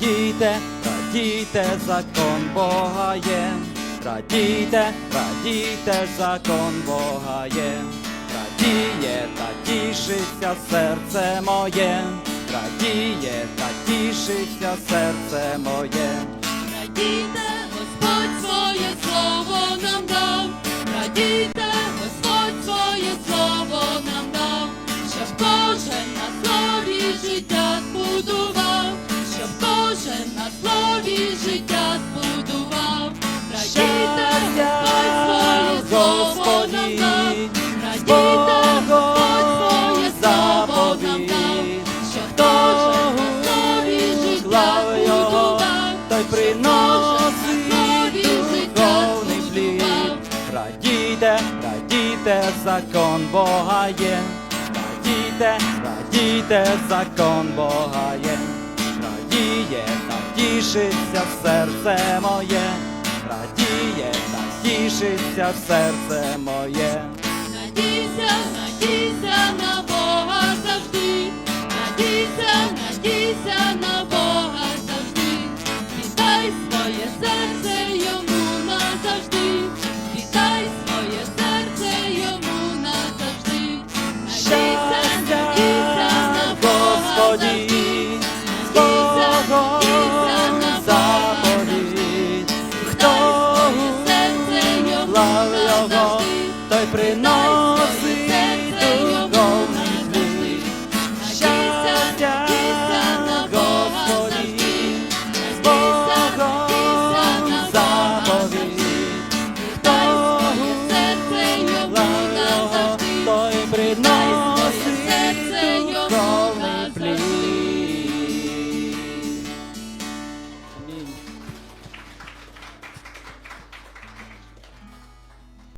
радійте, радійте, закон Бога є. Радійте, радійте, закон Бога є. Радіє та тішиться серце моє. Радіє та тішиться серце моє. Радійте, Господь своє слово нам дав, радійте, приносить духовний плід. Радійте, радійте, закон Бога є. Радійте, радійте, закон Бога є. Радіє та тішиться серце моє. Радіє та тішиться серце моє. Надійся, надійся серце йому назавжди, вітай своє серце йому назавжди, Надійся, надійся на Бога завжди, Хто серце йому Той приносить. night.